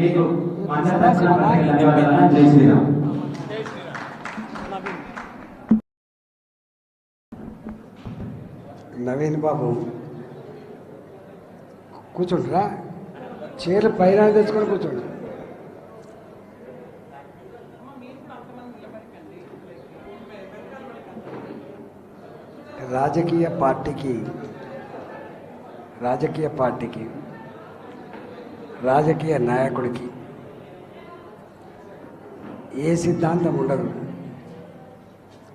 మీకు ధన్యవాదాలు. జై శ్రీరామ్. నవీన్ బాబు కూర్చుంటారా? చీర పైన తెచ్చుకొని కూర్చోండి. రాజకీయ పార్టీకి రాజకీయ పార్టీకి రాజకీయ నాయకుడికి ఏ సిద్ధాంతం ఉండదు.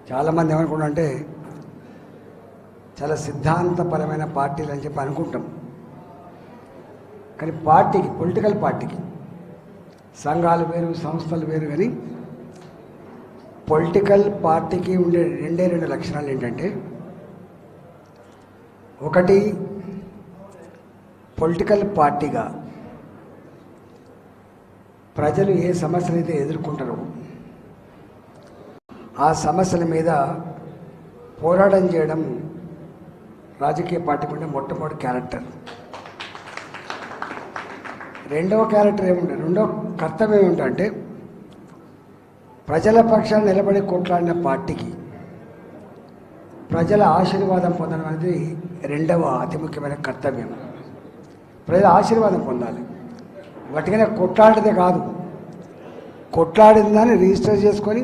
చాలామంది ఏమనుకుంటారంటే చాలా సిద్ధాంతపరమైన పార్టీలు అని చెప్పి అనుకుంటాం. కానీ పార్టీకి పొలిటికల్ పార్టీకి సంఘాలు వేరు సంస్థలు వేరు కానీ పొలిటికల్ పార్టీకి ఉండే రెండే రెండు లక్షణాలు ఏంటంటే ఒకటి పొలిటికల్ పార్టీగా ప్రజలు ఏ సమస్యలు అయితే ఎదుర్కొంటారో ఆ సమస్యల మీద పోరాటం చేయడం రాజకీయ పార్టీకి ఉండే మొట్టమొదటి క్యారెక్టర్. రెండవ క్యారెక్టర్ ఏముంటుంది? రెండవ కర్తవ్యం ఏమిటంటే ప్రజల పక్షాన్ని నిలబడి కొట్లాడిన పార్టీకి ప్రజల ఆశీర్వాదం పొందడం అనేది రెండవ అతి ముఖ్యమైన కర్తవ్యం. ప్రజల ఆశీర్వాదం పొందాలి. వాటికనే కొట్లాడితే కాదు. కొట్లాడిందని రిజిస్టర్ చేసుకొని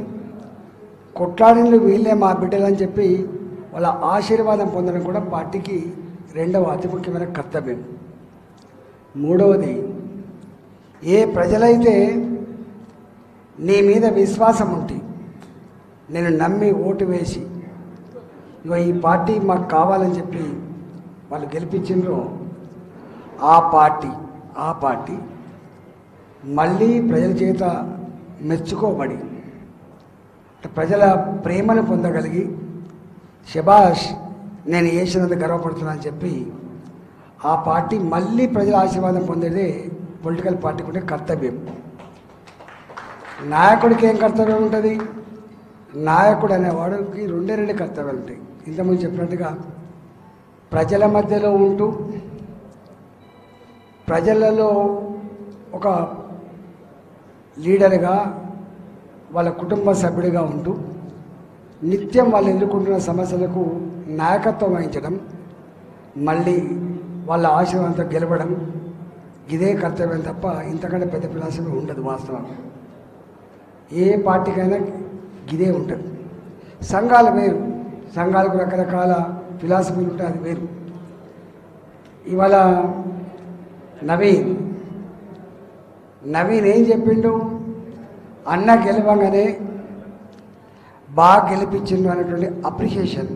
కొట్లాడిన వీళ్ళే మా బిడ్డలని చెప్పి వాళ్ళ ఆశీర్వాదం పొందడం కూడా పార్టీకి రెండవ అతి ముఖ్యమైన కర్తవ్యం. మూడవది ఏ ప్రజలైతే నీ మీద విశ్వాసం ఉంటే నేను నమ్మి ఓటు వేసి ఇగో ఈ పార్టీ మాకు కావాలని చెప్పి వాళ్ళు గెలిపించిండ్రు ఆ పార్టీ ఆ పార్టీ మళ్ళీ ప్రజల చేత మెచ్చుకోబడి ప్రజల ప్రేమను పొందగలిగి శబాష్ నేను వేసినంత గర్వపడుతున్నానని చెప్పి ఆ పార్టీ మళ్ళీ ప్రజల ఆశీర్వాదం పొందేదే పొలిటికల్ పార్టీకి ఉండే కర్తవ్యం. నాయకుడికి ఏం కర్తవ్యం ఉంటుంది? నాయకుడు అనేవాడికి రెండే రెండు కర్తవ్యాలు ఉంటాయి. ఇంతకుముందు చెప్పినట్టుగా ప్రజల మధ్యలో ఉంటూ ప్రజలలో ఒక లీడర్గా వాళ్ళ కుటుంబ సభ్యుడిగా ఉంటూ నిత్యం వాళ్ళు ఎదుర్కొంటున్న సమస్యలకు నాయకత్వం వహించడం మళ్ళీ వాళ్ళ ఆశీర్వాదంతో గెలవడం ఇదే కర్తవ్యం తప్ప ఇంతకంటే పెద్ద ఫిలాసఫీ ఉండదు వాస్తవం ఏ పార్టీకైనా ఇదే ఉంటుంది. సంఘాలు వేరు. సంఘాలకు రకరకాల ఫిలాసఫీలు ఉంటాయి అది వేరు. ఇవాళ నవీన్ నవీన్ ఏం చెప్పిండు? అన్న గెలవంగానే బాగా గెలిపించిండు అనేటువంటి అప్రిషియేషన్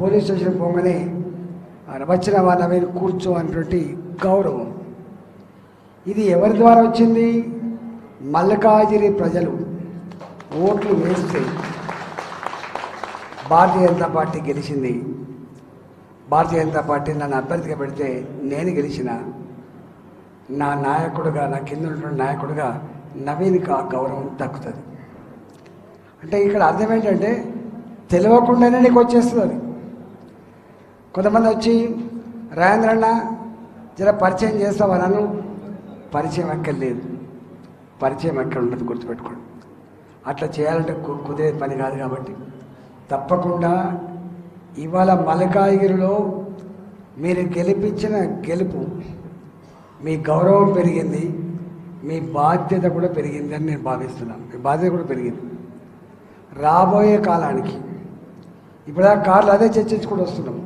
పోలీస్ స్టేషన్ పోగానే వచ్చిన వా నవీన్ కూర్చో అనేటువంటి గౌరవం. ఇది ఎవరి ద్వారా వచ్చింది? మల్లకాజిరి ప్రజలు ఓట్లు వేస్తే భారతీయ జనతా పార్టీ గెలిచింది. భారతీయ జనతా పార్టీ నన్ను అభ్యర్థిగా పెడితే నేను గెలిచిన నా నాయకుడుగా నా కింద ఉన్నటువంటి నాయకుడుగా నవీన్కి ఆ గౌరవం దక్కుతుంది. అంటే ఇక్కడ అర్థం ఏంటంటే తెలియకుండానే నీకు వచ్చేస్తుంది అది. కొంతమంది వచ్చి రాజేంద్రన్న జర పరిచయం చేస్తావా నన్ను? పరిచయం ఎక్కడ లేదు. పరిచయం ఎక్కడ ఉండదు గుర్తుపెట్టుకోండి. అట్లా చేయాలంటే కు- కుదిరే పని కాదు కాబట్టి. తప్పకుండా ఇవాళ మలకాయగిరిలో మీరు గెలిపించిన గెలుపు మీ గౌరవం పెరిగింది మీ బాధ్యత కూడా పెరిగింది అని నేను భావిస్తున్నాను. మీ బాధ్యత కూడా పెరిగింది. రాబోయే కాలానికి ఇప్పుడు కార్లు అదే చర్చించుకుంటూ వస్తున్నాం.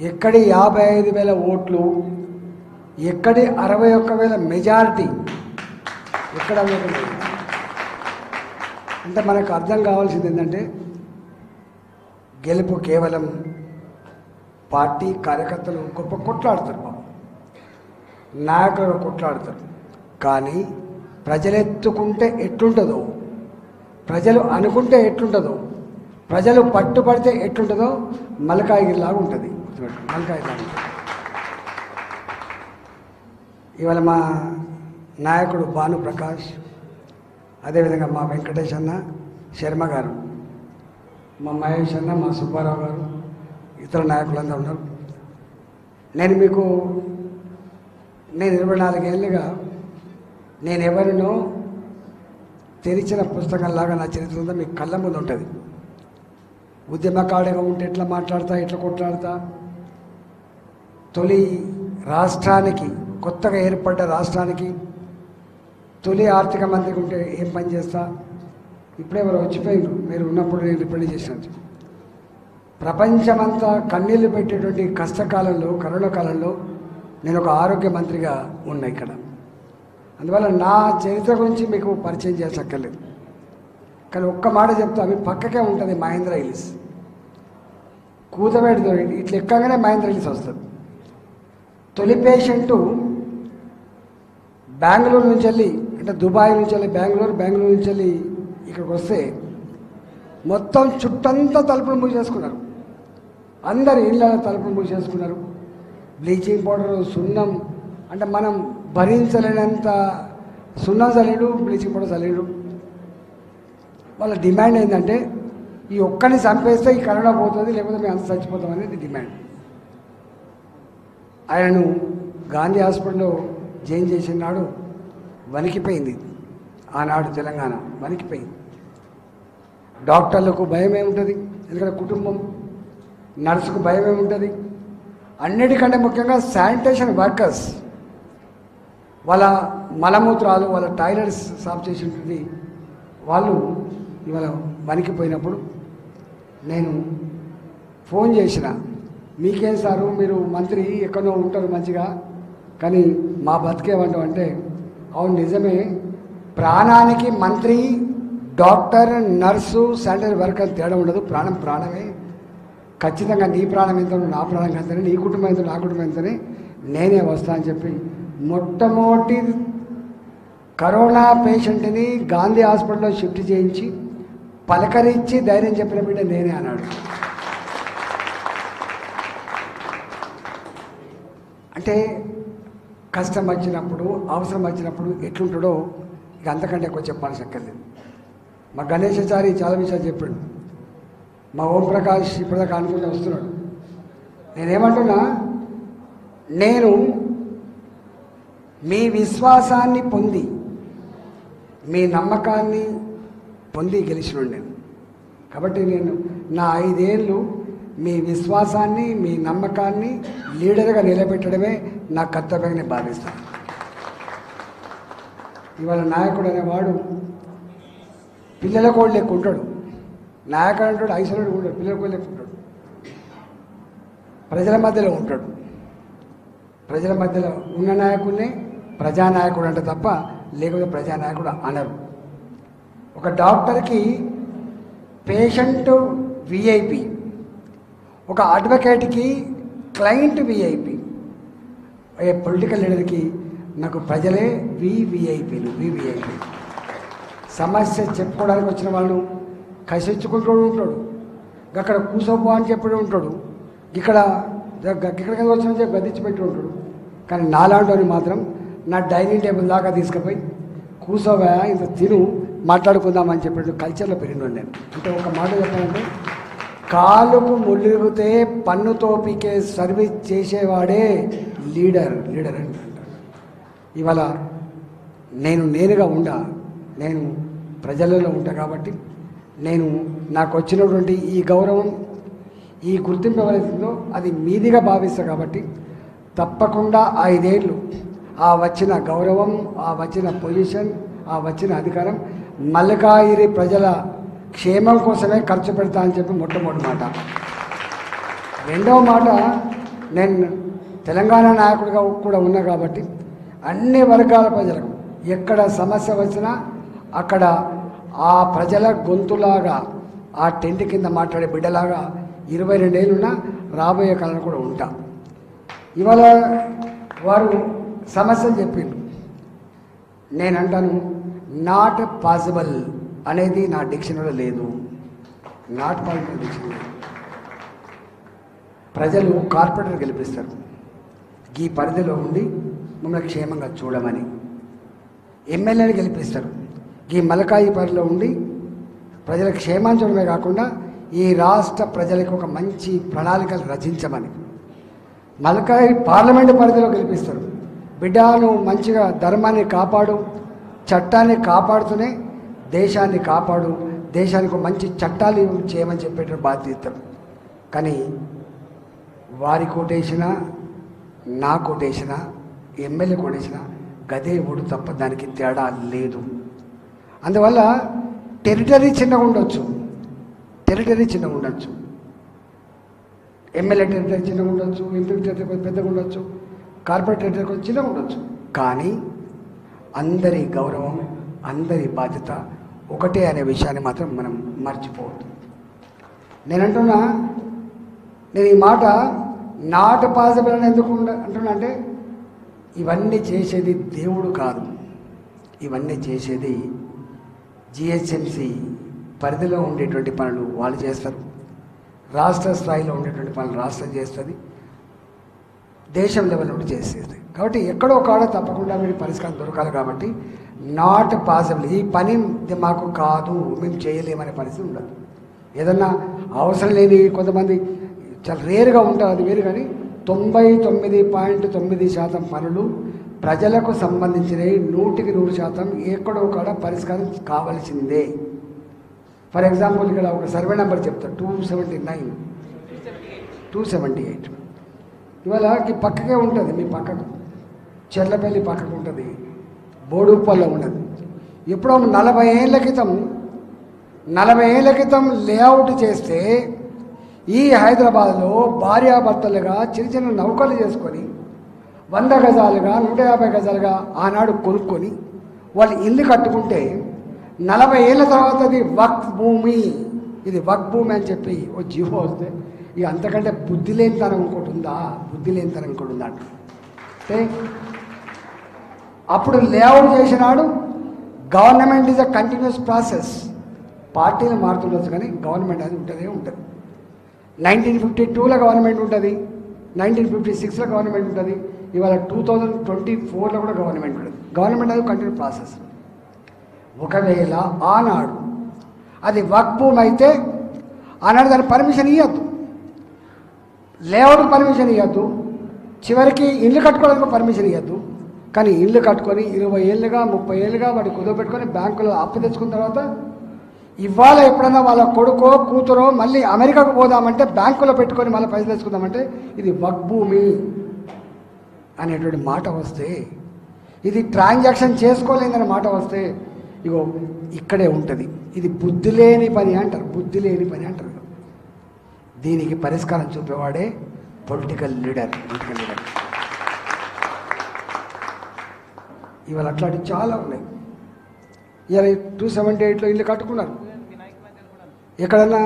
ఎక్కడి యాభై ఐదు వేల ఓట్లు ఎక్కడి అరవై ఒక్క వేల మెజారిటీ ఎక్కడ అంటే మనకు అర్థం కావాల్సింది ఏంటంటే గెలుపు కేవలం పార్టీ కార్యకర్తలు గొప్ప కొట్లాడతారు నాయకులను కొట్లాడతారు. కానీ ప్రజలెత్తుకుంటే ఎట్లుంటుందో ప్రజలు అనుకుంటే ఎట్లుంటుందో ప్రజలు పట్టుపడితే ఎట్లుంటుందో మలకాయగిరిలాగా ఉంటుంది. మలకాయగిరిలాగా ఉంటుంది. ఇవాళ మా నాయకుడు భాను ప్రకాష్ అదేవిధంగా మా వెంకటేష్ అన్న శర్మ గారు మా మహేష్ అన్న మా సుబ్బారావు గారు ఇతర నాయకులందరూ ఉన్నారు. నేను మీకు నేను ఇరవై నాలుగేళ్ళుగా నేను ఎవరినో తెరిచిన పుస్తకంలాగా నా చరిత్ర మీకు కళ్ళ ముందు ఉంటుంది. ఉద్యమకాడిగా ఉంటే ఎట్లా మాట్లాడతా ఎట్లా కొట్లాడతా? తొలి రాష్ట్రానికి కొత్తగా ఏర్పడ్డ రాష్ట్రానికి తొలి ఆర్థిక మంత్రికి ఉంటే ఏం పని చేస్తా? ఇప్పుడే ఎవరు వచ్చిపోయారు మీరు ఉన్నప్పుడు నేను రిపెండ్ చేసినట్టు ప్రపంచమంతా కన్నీళ్ళు పెట్టేటువంటి కష్టకాలంలో కరోనా కాలంలో నేను ఒక ఆరోగ్య మంత్రిగా ఉన్నా ఇక్కడ. అందువల్ల నా చరిత్ర గురించి మీకు పరిచయం చేసక్కర్లేదు కానీ ఒక్క మాట చెప్తా అవి పక్కకే ఉంటుంది మహేంద్ర హిల్స్. కూతవేడితో ఇట్లా ఎక్కగానే మహేంద్ర హిల్స్ వస్తుంది. తొలి పేషెంటు బెంగళూరు నుంచి వెళ్ళి అంటే దుబాయ్ నుంచి వెళ్ళి బెంగళూరు బెంగళూరు నుంచి వెళ్ళి ఇక్కడికి వస్తే మొత్తం చుట్టంతా తలుపులు మూసేసుకున్నారు. అందరు ఇళ్ళ తలుపులు మూసేసుకున్నారు. బ్లీచింగ్ పౌడర్ సున్నం అంటే మనం భరించలేనంత సున్నం చల్లేడు బ్లీచింగ్ పౌడర్ చల్లేడు వాళ్ళ డిమాండ్ ఏంటంటే ఈ ఒక్కరిని చంపేస్తే ఈ కరోనా పోతుంది లేకపోతే మేము అంత చచ్చిపోతాం అనేది డిమాండ్. ఆయనను గాంధీ హాస్పిటల్లో జాయిన్ చేసిన నాడు వణికిపోయింది. ఆనాడు తెలంగాణ వణికిపోయింది. డాక్టర్లకు భయం ఏముంటుంది ఎందుకంటే కుటుంబం నర్సుకు భయం ఏముంటుంది అన్నిటికంటే ముఖ్యంగా శానిటేషన్ వర్కర్స్ వాళ్ళ మలమూత్రాలు వాళ్ళ టాయిలెట్స్ సాఫ్ చేసినటువంటి వాళ్ళు ఇవాళ వణికిపోయినప్పుడు నేను ఫోన్ చేసిన మీకేం సారు? మీరు మంత్రి ఎక్కడో ఉంటారు మంచిగా కానీ మా బతికేమంటాం అంటే అవును నిజమే ప్రాణానికి మంత్రి డాక్టర్ నర్సు శానిటరీ వర్కర్ తేడా ఉండదు ప్రాణం ప్రాణమే ఖచ్చితంగా నీ ప్రాణం ఎంతనో నా ప్రాణం ఎంతనే నీ కుటుంబం ఎంత నా కుటుంబం ఎంతనే నేనే వస్తా అని చెప్పి మొట్టమొదటి కరోనా పేషెంట్ని గాంధీ హాస్పిటల్లో షిఫ్ట్ చేయించి పలకరించి ధైర్యం చెప్పిన బిడ్డ నేనే అన్నాడు. అంటే కష్టం వచ్చినప్పుడు అవసరం వచ్చినప్పుడు ఎట్లుంటాడో ఇక అంతకంటే ఎక్కువ చెప్పాల్సి అక్కర్లేదు. మా గణేశాచారి చాలా విషయాలు చెప్పాడు. మా ఓం ప్రకాష్ ఇప్పటిదాకా అనుకుంటూ వస్తున్నాడు. నేనేమంటున్నా? నేను మీ విశ్వాసాన్ని పొంది మీ నమ్మకాన్ని పొంది గెలిచినాడు నేను. కాబట్టి నేను నా ఐదేళ్ళు మీ విశ్వాసాన్ని మీ నమ్మకాన్ని లీడర్గా నిలబెట్టడమే నా కర్తవ్యంగా నేను భావిస్తాను ఇవాళ నాయకుడు అనేవాడు పిల్లల కోళ్ళు లెక్క ఉంటాడు నాయకుడు అంటాడు ఐశ్వర్యుడు ఉంటాడు పిల్లలకు లేకుంటాడు ప్రజల మధ్యలో ఉంటాడు. ప్రజల మధ్యలో ఉన్న నాయకుడిని ప్రజానాయకుడు అంటే తప్ప లేకపోతే ప్రజానాయకుడు అనరు. ఒక డాక్టర్కి పేషెంట్ విఐపి ఒక అడ్వకేట్కి క్లయింట్ విఐపి ఏ పొలిటికల్ లీడర్కి నాకు ప్రజలే వివిఐపీలు వివిఐపి సమస్య చెప్పుకోవడానికి వచ్చిన వాళ్ళు కసిచ్చుకుంటూ ఉంటాడు అక్కడ కూసోపో అని చెప్పి ఉంటాడు ఇక్కడ ఇక్కడికి వచ్చిన చెప్పి గదించి పెట్టి ఉంటాడు. కానీ నాలాంటి మాత్రం నా డైనింగ్ టేబుల్ దాకా తీసుకుపోయి కూసోవా ఇంత తిను మాట్లాడుకుందామని చెప్పి కల్చర్లో పెరిగినాడు నేను. అంటే ఒక మాట చెప్పానంటే కాలుకు ములిగితే పన్ను తోపికే సర్వీస్ చేసేవాడే లీడర్ లీడర్ అని అంటారు ఇవాళ నేను నేనుగా ఉండా నేను ప్రజలలో ఉంటా కాబట్టి నేను నాకు వచ్చినటువంటి ఈ గౌరవం ఈ గుర్తింపు ఎవరైతుందో అది మీదిగా భావిస్తా కాబట్టి తప్పకుండా ఐదేళ్ళు ఆ వచ్చిన గౌరవం ఆ వచ్చిన పొజిషన్ ఆ వచ్చిన అధికారం మల్లకాయిరి ప్రజల క్షేమం కోసమే ఖర్చు పెడతా అని చెప్పి మొట్టమొదటి మాట. రెండవ మాట నేను తెలంగాణ నాయకుడిగా కూడా ఉన్నా కాబట్టి అన్ని వర్గాల ప్రజలకు ఎక్కడ సమస్య వచ్చినా అక్కడ ఆ ప్రజల గొంతులాగా ఆ టెంట్ కింద మాట్లాడే బిడ్డలాగా ఇరవై రెండేళ్ళున్న రాబోయే కాలంలో కూడా ఉంటా. ఇవాళ వారు సమస్యలు చెప్పిండ్రు. నేను అంటాను నాట్ పాసిబుల్ అనేది నా డిక్షనరీలో లేదు. నాట్ పాసిబుల్ డిక్షనరీ ప్రజలు కార్పొరేటర్ గెలిపిస్తారు. ఈ పరిధిలో ఉండి మమ్మల్ని క్షేమంగా చూడమని. ఎమ్మెల్యేని గెలిపిస్తారు. ఈ మలకాయి పరిధిలో ఉండి ప్రజల క్షేమాంచడమే కాకుండా ఈ రాష్ట్ర ప్రజలకు ఒక మంచి ప్రణాళికలు రచించమని. మలకాయి పార్లమెంటు పరిధిలో గెలిపిస్తారు. బిడ్డను మంచిగా ధర్మాన్ని కాపాడు చట్టాన్ని కాపాడుతూనే దేశాన్ని కాపాడు దేశానికి మంచి చట్టాలు చేయమని చెప్పేట బాధ్యత కానీ వారి కోటేసిన నా కోటేసిన ఎమ్మెల్యే కోటేసిన గదే ఓడు తప్ప దానికి తేడా లేదు. అందువల్ల టెరిటరీ చిన్నగా ఉండొచ్చు. టెరిటరీ చిన్నగా ఉండొచ్చు. ఎమ్మెల్యే టెరిటరీ చిన్నగా ఉండొచ్చు ఎంపీ టెరిటరీ కొంచెం పెద్దగా ఉండొచ్చు కార్పొరేట్ టెరిటరీ కొంచెం చిన్నగా ఉండొచ్చు. కానీ అందరి గౌరవం అందరి బాధ్యత ఒకటే అనే విషయాన్ని మాత్రం మనం మర్చిపోవద్దు. నేనంటున్నా నేను ఈ మాట నాట్ పాసిబుల్ అని ఎందుకు అంటున్నా అంటే ఇవన్నీ చేసేది దేవుడు కాదు. ఇవన్నీ చేసేది జిహెచ్ఎంసి పరిధిలో ఉండేటువంటి పనులు వాళ్ళు చేస్తారు. రాష్ట్ర స్థాయిలో ఉండేటువంటి పనులు రాష్ట్రం చేస్తుంది. దేశం లెవెల్ నుండి చేసేది. కాబట్టి ఎక్కడో కాడ తప్పకుండా మీరు పరిష్కారం దొరకాలి కాబట్టి నాట్ పాసిబుల్. ఈ పని మాకు కాదు మేము చేయలేమనే పరిస్థితి ఉండదు. ఏదన్నా అవసరం లేని కొంతమంది చాలా రేరుగా ఉంటారు అది వేరు కానీ తొంభై తొమ్మిది పాయింట్ తొమ్మిది శాతం పనులు ప్రజలకు సంబంధించినవి నూటికి నూరు శాతం ఎక్కడో కూడా పరిష్కారం కావాల్సిందే. ఫర్ ఎగ్జాంపుల్ ఇక్కడ ఒక సర్వే నెంబర్ చెప్తా two seventy nine. Two seventy eight. ఇవాళ ఈ పక్కకే ఉంటుంది మీ పక్కకు. చెర్లపల్లి పక్కకు ఉంటుంది. బోడుప్పల్లో ఉండదు ఎప్పుడో నలభై ఏళ్ళ క్రితం నలభై ఏళ్ళ క్రితం లేఅవుట్ చేస్తే ఈ హైదరాబాద్లో భార్యాభర్తలుగా చిన్న చిన్న నౌకలు చేసుకొని వంద గజాలుగా నూట యాభై గజాలుగా ఆనాడు కొనుక్కొని వాళ్ళు ఇల్లు కట్టుకుంటే నలభై ఏళ్ళ తర్వాత అది వక్ భూమి. ఇది వక్ భూమి అని చెప్పి ఓ జీవో వస్తే ఇక అంతకంటే బుద్ధి లేనితనం ఇంకోటి ఉందా? బుద్ధి లేనితనం ఇంకోటి ఉందా? అంటే అప్పుడు లేఅవుట్ చేసినాడు. Government is a continuous process. పార్టీలు మారుతుండొచ్చు కానీ గవర్నమెంట్ అది ఉంటుందే ఉంటుంది. నైన్టీన్ ఫిఫ్టీ టూలో గవర్నమెంట్ ఉంటుంది. నైన్టీన్ ఫిఫ్టీ సిక్స్లో గవర్నమెంట్ ఉంటుంది. ఇవాళ టూ థౌజండ్ ట్వంటీ ఫోర్లో కూడా గవర్నమెంట్ ఉంటుంది గవర్నమెంట్ అది కంటిన్యూ ప్రాసెస్ ఒకవేళ ఆనాడు అది వర్క్ భూమి అయితే ఆనాడు దాని పర్మిషన్ ఇవ్వద్దు లేఅవుట్కి పర్మిషన్ ఇవ్వద్దు చివరికి ఇల్లు కట్టుకోవడానికి పర్మిషన్ ఇవ్వద్దు కానీ ఇల్లు కట్టుకొని ఇరవై ఏళ్ళుగా ముప్పై ఏళ్ళుగా వాటి కుదవబెట్టుకొని బ్యాంకులో అప్పు తెచ్చుకున్న తర్వాత ఇవాళ ఎప్పుడన్నా వాళ్ళ కొడుకో కూతురో మళ్ళీ అమెరికాకు పోదామంటే బ్యాంకులో పెట్టుకొని మళ్ళీ పైసలు తెచ్చుకుందామంటే ఇది వక్ భూమి అనేటువంటి మాట వస్తే ఇది ట్రాన్సాక్షన్ చేసుకోలేదనే మాట వస్తే ఇగో ఇక్కడే ఉంటుంది. ఇది బుద్ధి లేని పని అంటారు బుద్ధి లేని పని అంటారు. దీనికి పరిష్కారం చూపేవాడే పొలిటికల్ లీడర్ పొలిటికల్ లీడర్ ఇవాళ అట్లాంటివి చాలా ఉన్నాయి. ఇవాళ టూ సెవెంటీ ఎయిట్లో ఇల్లు కట్టుకున్నారు. ఎక్కడన్నా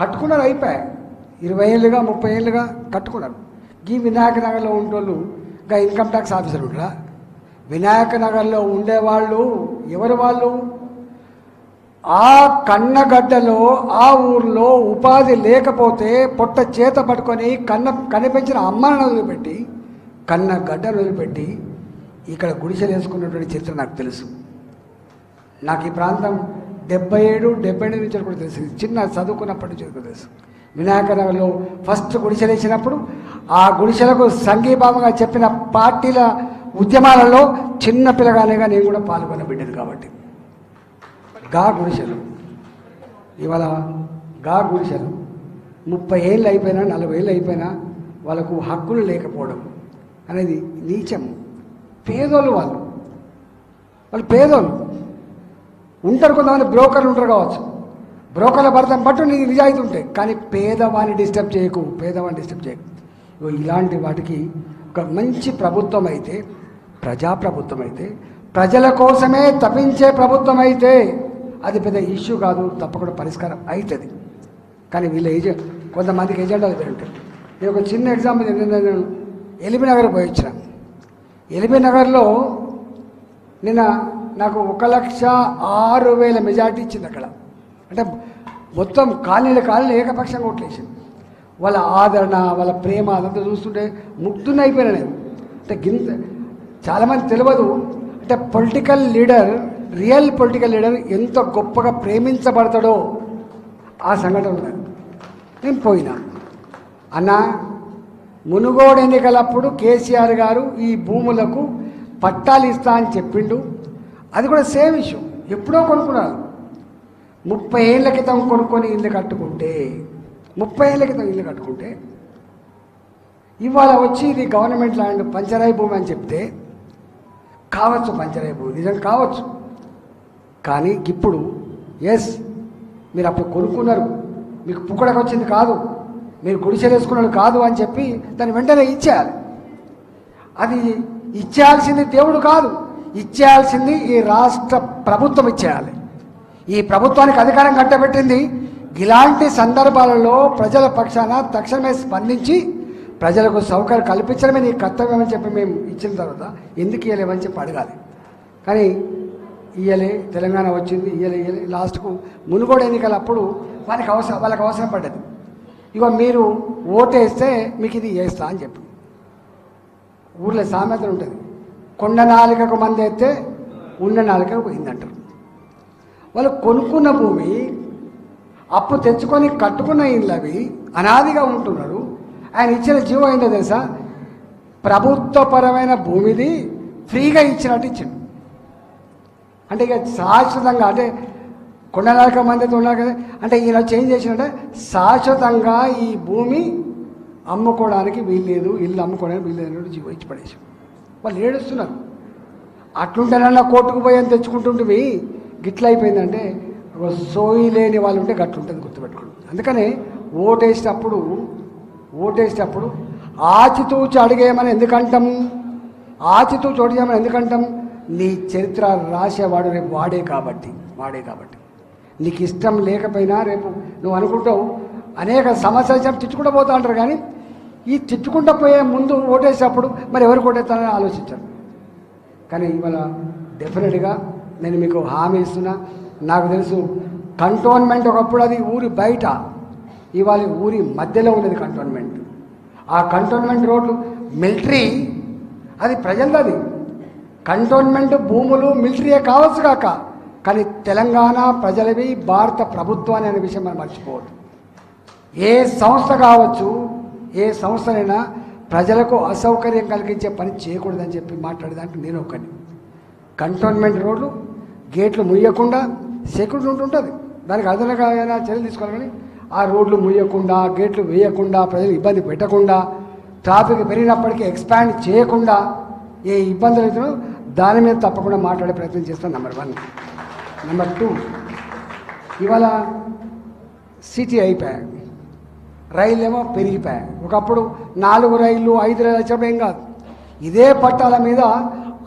కట్టుకున్నారు అయిపోయాయి. ఇరవై ఏళ్ళుగా ముప్పై ఏళ్ళుగా కట్టుకున్నారు. ఈ వినాయక నగర్లో ఉండేవాళ్ళు ఇంకా ఇన్కమ్ ట్యాక్స్ ఆఫీసర్ ఉంటారా? వినాయక నగర్లో ఉండేవాళ్ళు ఎవరు వాళ్ళు? ఆ కన్నగడ్డలో ఆ ఊర్లో ఉపాధి లేకపోతే పొట్ట చేత పట్టుకొని కన్న కనిపించిన అమ్మని వదిలిపెట్టి కన్న గడ్డను వదిలిపెట్టి ఇక్కడ గుడిసెలు వేసుకున్నటువంటి చరిత్ర నాకు తెలుసు. నాకు ఈ ప్రాంతం డెబ్బై ఏడు డెబ్బై ఎనిమిది నుంచి కూడా తెలుసు. చిన్న చదువుకున్నప్పటి నుంచి తెలుసు. వినాయక నగర్లో ఫస్ట్ గుడిసెలేసినప్పుడు ఆ గుడిసెలకు సంఘీభావంగా చెప్పిన పార్టీల ఉద్యమాలలో చిన్న పిల్లగానేగా నేను కూడా పాల్గొన్న బిడ్డను కాబట్టి. గా గుడిసెలు. ఇవాళ గా గుడిసెలు. ముప్పై ఏళ్ళు అయిపోయినా నలభై ఏళ్ళు అయిపోయినా వాళ్ళకు హక్కులు లేకపోవడం అనేది నీచం. పేదోళ్ళు వాళ్ళు. వాళ్ళు పేదోళ్ళు. ఉంటారు కొంతమంది బ్రోకర్లు ఉంటారు కావచ్చు. బ్రోకర్ల భర్తం పట్టు నీకు నిజాయితీ ఉంటాయి కానీ పేదవాని డిస్టర్బ్ చేయకు పేదవాని డిస్టర్బ్ చేయకు. ఇలాంటి వాటికి ఒక మంచి ప్రభుత్వం అయితే ప్రజాప్రభుత్వం అయితే ప్రజల కోసమే తప్పించే ప్రభుత్వం అయితే అది పెద్ద ఇష్యూ కాదు తప్పకుండా పరిష్కారం అవుతుంది కానీ వీళ్ళ ఏజె కొంతమందికి ఏజెంట్ వేరు ఉంటుంది నేను ఒక చిన్న ఎగ్జాంపుల్ ఏంటంటే నేను ఎలిమినగర్ పోయి వచ్చిన. ఎలిబినగర్లో నిన్న నాకు ఒక లక్ష ఆరు వేల మెజార్టీ ఇచ్చింది అక్కడ. అంటే మొత్తం కాలనీల కాలనీ ఏకపక్షంగా ఓట్లేసింది. వాళ్ళ ఆదరణ వాళ్ళ ప్రేమ అదంతా చూస్తుంటే ముగ్ధుని అయిపోయినా నేను. అంటే గింత చాలామంది తెలియదు అంటే political leader real political leader ఎంత గొప్పగా ప్రేమించబడతాడో ఆ సంఘటన నేను పోయినా. అన్న మునుగోడు ఎన్నికలప్పుడు కేసీఆర్ గారు ఈ భూములకు పట్టాలు ఇస్తా అని చెప్పిండు. అది కూడా సేమ్ ఇష్యూ. ఎప్పుడో కొనుక్కున్నారు. ముప్పై ఏళ్ళ క్రితం కొనుక్కొని ఇల్లు కట్టుకుంటే ముప్పై ఏళ్ళ క్రితం ఇల్లు కట్టుకుంటే ఇవాళ వచ్చి ఇది గవర్నమెంట్ ల్యాండ్ పంచరాయి భూమి అని చెప్తే కావచ్చు పంచరాయి భూమి నిజం కావచ్చు. కానీ ఇప్పుడు ఎస్ మీరు అప్పుడు కొనుక్కున్నారు మీకు పుక్కడకు వచ్చింది కాదు మీరు గుడిసెలేసుకున్నారు కాదు అని చెప్పి దాన్ని వెంటనే ఇచ్చేయాలి. అది ఇచ్చేయాల్సింది దేవుడు కాదు ఇచ్చేయాల్సింది ఈ రాష్ట్ర ప్రభుత్వం ఇచ్చేయాలి. ఈ ప్రభుత్వానికి అధికారం కట్టబెట్టింది. ఇలాంటి సందర్భాలలో ప్రజల పక్షాన తక్షణమే స్పందించి ప్రజలకు సౌకర్యం కల్పించడమే నీ కర్తవ్యం అని చెప్పి మేము ఇచ్చిన తర్వాత ఎందుకు ఇవ్వలేమని చెప్పి అడగాలి. కానీ ఇయ్యలే తెలంగాణ వచ్చింది ఇయ్యలే ఇయ్యలే. లాస్ట్కు మునుగోడు ఎన్నికలప్పుడు వాళ్ళకి అవసరం వాళ్ళకి అవసరం పడ్డది. ఇగో మీరు ఓటేస్తే మీకు ఇది వేస్తా అని చెప్పి. ఊర్లో సామెతలు ఉంటుంది. కొండ నాలికకు మంది అయితే ఉన్న నాలికకు పోయిందంటారు. వాళ్ళు కొనుక్కున్న భూమి అప్పు తెచ్చుకొని కట్టుకున్న ఇళ్ళు అవి అనాదిగా ఉంటున్నారు. ఆయన ఇచ్చిన జీవో ఏంటో తెలుసా? ప్రభుత్వపరమైన భూమిది ఫ్రీగా ఇచ్చినట్టు ఇచ్చిండు. అంటే ఇక శాశ్వతంగా అంటే కొండనాలక మంది ఉన్నారు కదా అంటే ఈయన చేంజ్ చేసినట్టే శాశ్వతంగా ఈ భూమి అమ్ముకోవడానికి వీల్లేదు ఇల్లు అమ్ముకోవడానికి వీల్లేదు అన్నట్టు జీవో ఇచ్చి పడేసి వాళ్ళు ఏడుస్తున్నారు. అట్లుంటేనన్నా కోర్టుకు పోయి అని తెచ్చుకుంటుంటివి. గిట్ల అయిపోయిందంటే ఒక సోయి లేని వాళ్ళు ఉంటే గట్లుంటుంది గుర్తుపెట్టుకోండి. అందుకని ఓటేసేటప్పుడు ఓటేసేటప్పుడు ఆచితూచి అడిగేయమని ఎందుకంటాము ఆచితూచి అడిగేయమని ఎందుకంటాం? నీ చరిత్ర రాసేవాడు రేపు వాడే కాబట్టి వాడే కాబట్టి. నీకు ఇష్టం లేకపోయినా రేపు నువ్వు అనుకుంటావు అనేక సమస్యలు చెప్పి తిట్టుకుంటూ పోతా అంటారు కానీ ఈ తిట్టుకుంటూ పోయే ముందు ఓటేసేటప్పుడు మరి ఎవరు కొట్టేస్తారని ఆలోచించారు. కానీ ఇవాళ డెఫినెట్గా నేను మీకు హామీ ఇస్తున్నా. నాకు తెలుసు కంటోన్మెంట్ ఒకప్పుడు అది ఊరి బయట. ఇవాళ ఊరి మధ్యలో ఉన్నది కంటోన్మెంట్. ఆ కంటోన్మెంట్ రోడ్లు మిలిటరీ అది ప్రజలది. అది కంటోన్మెంట్ భూములు మిలిటరీయే కావచ్చు కాక కానీ తెలంగాణ ప్రజలవి భారత ప్రభుత్వాన్ని అనే విషయం మనం మర్చిపోవద్దు. ఏ సంస్థ కావచ్చు ఏ సంస్థనైనా ప్రజలకు అసౌకర్యం కలిగించే పని చేయకూడదని చెప్పి మాట్లాడేదానికి నేను ఒకటి కంటోన్మెంట్ రోడ్లు గేట్లు ముయ్యకుండా సెక్యూరిటీ ఉంటుంటుంది. దానికి అదనగా ఏదైనా చర్యలు తీసుకోవాలని ఆ రోడ్లు ముయ్యకుండా గేట్లు వేయకుండా ప్రజలు ఇబ్బంది పెట్టకుండా ట్రాఫిక్ పెరిగినప్పటికీ ఎక్స్పాండ్ చేయకుండా ఏ ఇబ్బందులు అవుతున్నాయో దాని మీద తప్పకుండా మాట్లాడే ప్రయత్నం చేస్తాను నెంబర్ వన్ నెంబర్ టూ ఇవాళ సిటీ అయిపోయాయి. రైళ్ళు ఏమో పెరిగిపోయాయి. ఒకప్పుడు నాలుగు రైళ్ళు ఐదు రైళ్ళు వచ్చేప్పుడు ఏం కాదు. ఇదే పట్టాల మీద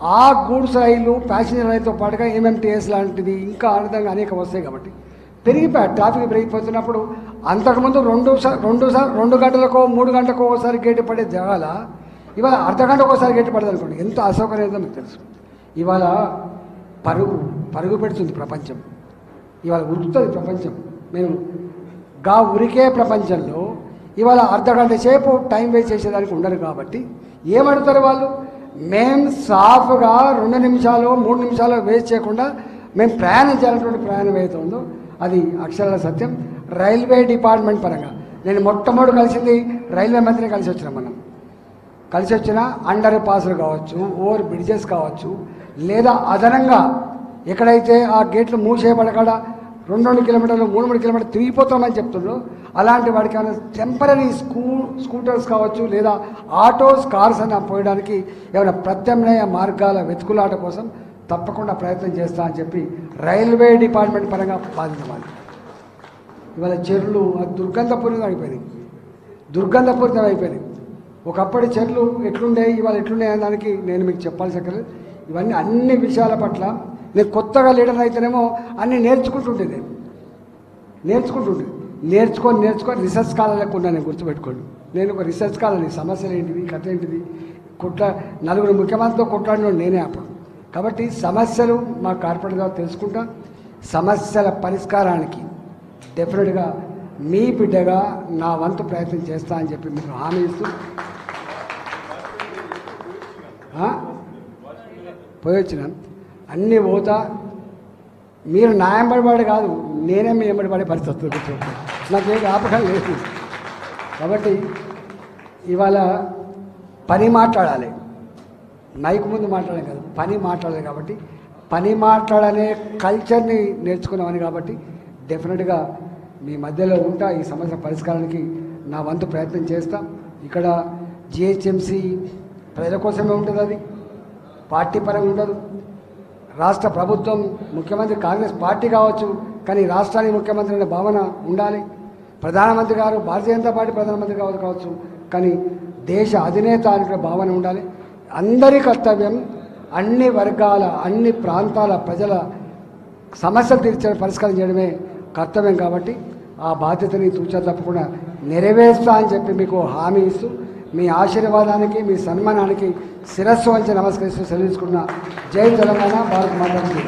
ఆ గూడ్స్ రైలు ప్యాసింజర్ రైలుతో పాటుగా ఎంఎంటీఎస్ లాంటిది ఇంకా ఆనందంగా అనేక వస్తాయి కాబట్టి. పెరిగిపోయి ట్రాఫిక్ పెరిగిపోతున్నప్పుడు అంతకుముందు రెండు రెండు సార్ రెండు గంటలకో మూడు గంటలకో ఒకసారి గేటు పడే జగాల ఇవాళ అర్ధ ఒకసారి గేటు పడదు అనుకోండి. ఎంత అసౌకర్యం ఏదో మీకు తెలుసు. ఇవాళ పరుగు పరుగు పెడుతుంది ప్రపంచం. ఇవాళ ఉరుకుతుంది ప్రపంచం. మేము గా ఉరికే ప్రపంచంలో ఇవాళ అర్ధ గంట సేపు టైం వేస్ట్ చేసేదానికి ఉండరు కాబట్టి ఏమడుతారు వాళ్ళు? మేం సాఫ్గా రెండు నిమిషాలు మూడు నిమిషాలు వేస్ట్ చేయకుండా మేము ప్రయాణం చేయాలన్నటువంటి ప్రయాణం ఏదైతే ఉందో అది అక్షరాల సత్యం. రైల్వే డిపార్ట్మెంట్ పరంగా. నేను మొట్టమొదటి కలిసింది రైల్వే మంత్రిని కలిసి వచ్చిన మనం. కలిసి వచ్చిన అండర్ పాస్లు కావచ్చు ఓవర్ బ్రిడ్జెస్ కావచ్చు లేదా అదనంగా ఎక్కడైతే ఆ గేట్లు మూసేయబడకడా రెండు రెండు కిలోమీటర్లు మూడు మూడు కిలోమీటర్లు తిరిగిపోతామని చెప్తున్నారు అలాంటి వాడికి టెంపరీ స్కూ స్కూటర్స్ కావచ్చు లేదా ఆటోస్ కార్స్ అని పోయడానికి ఏమైనా ప్రత్యామ్నాయ మార్గాల వెతుకులాట కోసం తప్పకుండా ప్రయత్నం చేస్తా అని చెప్పి రైల్వే డిపార్ట్మెంట్ పరంగా బాధించవాలి ఇవాళ చెర్లు అది దుర్గంధపూరితం అయిపోయినాయి దుర్గంధపూరితం అయిపోయింది. ఒకప్పటి చెర్లు ఎట్లుండే ఇవాళ ఎట్లుండే అనే దానికి నేను మీకు చెప్పాల్సి ఇవన్నీ అన్ని విషయాల పట్ల నేను కొత్తగా లీడర్ అయితేనేమో అన్నీ నేర్చుకుంటుండే నేను నేర్చుకుంటుండే. నేర్చుకొని నేర్చుకొని రీసెర్చ్ కాలేకుండా ఉన్నా నేను గుర్తుపెట్టుకోండి. నేను ఒక రీసెర్చ్ కాలని సమస్యలు ఏంటివి కథ ఏంటిది కుట్ర నలుగురు ముఖ్యమంత్రితో కొట్లాడిన నేనే అప్పుడు. కాబట్టి సమస్యలు మా కార్పొరేట్గా తెలుసుకుంటా. సమస్యల పరిష్కారానికి డెఫినెట్గా మీ బిడ్డగా నా వంతు ప్రయత్నం చేస్తా అని చెప్పి మీకు హామీ ఇస్తూ. ఆ? పోయి అన్నీ పోతా. మీరు నా ఎంబడిపడి కాదు నేనే మీ ఎంబడిపడే పరిస్థితి వస్తుంది కూర్చోండి. నాకేం జ్ఞాపకం లేదు. కాబట్టి ఇవాళ పని మాట్లాడాలి. మైక్ ముందు మాట్లాడాలి కదా పని మాట్లాడాలి కాబట్టి పని మాట్లాడనే కల్చర్ని నేర్చుకున్నామని కాబట్టి డెఫినెట్గా మీ మధ్యలో ఉంటా ఈ సమస్య పరిష్కారానికి నా వంతు ప్రయత్నం చేస్తాం. ఇక్కడ జిహెచ్ఎంసీ ప్రజల కోసమే ఉంటుంది అది. పార్టీ పరంగా ఉండదు. రాష్ట్ర ప్రభుత్వం ముఖ్యమంత్రి కాంగ్రెస్ పార్టీ కావచ్చు కానీ రాష్ట్రానికి ముఖ్యమంత్రి అనే భావన ఉండాలి. ప్రధానమంత్రి గారు భారతీయ జనతా పార్టీ ప్రధానమంత్రి కావచ్చు కావచ్చు కానీ దేశ అధినేత అనే భావన ఉండాలి. అందరి కర్తవ్యం అన్ని వర్గాల అన్ని ప్రాంతాల ప్రజల సమస్యలు తీర్చే పరిష్కారం చేయడమే కర్తవ్యం కాబట్టి ఆ బాధ్యతని తూచా తప్పకుండా నెరవేర్స్తా అని చెప్పి మీకు హామీ ఇస్తూ మీ ఆశీర్వాదానికి మీ సన్మానానికి శిరస్సు వంచి నమస్కరిస్తూ సెలవించుకున్న జై తెలంగాణ భారత్ మాతాజీ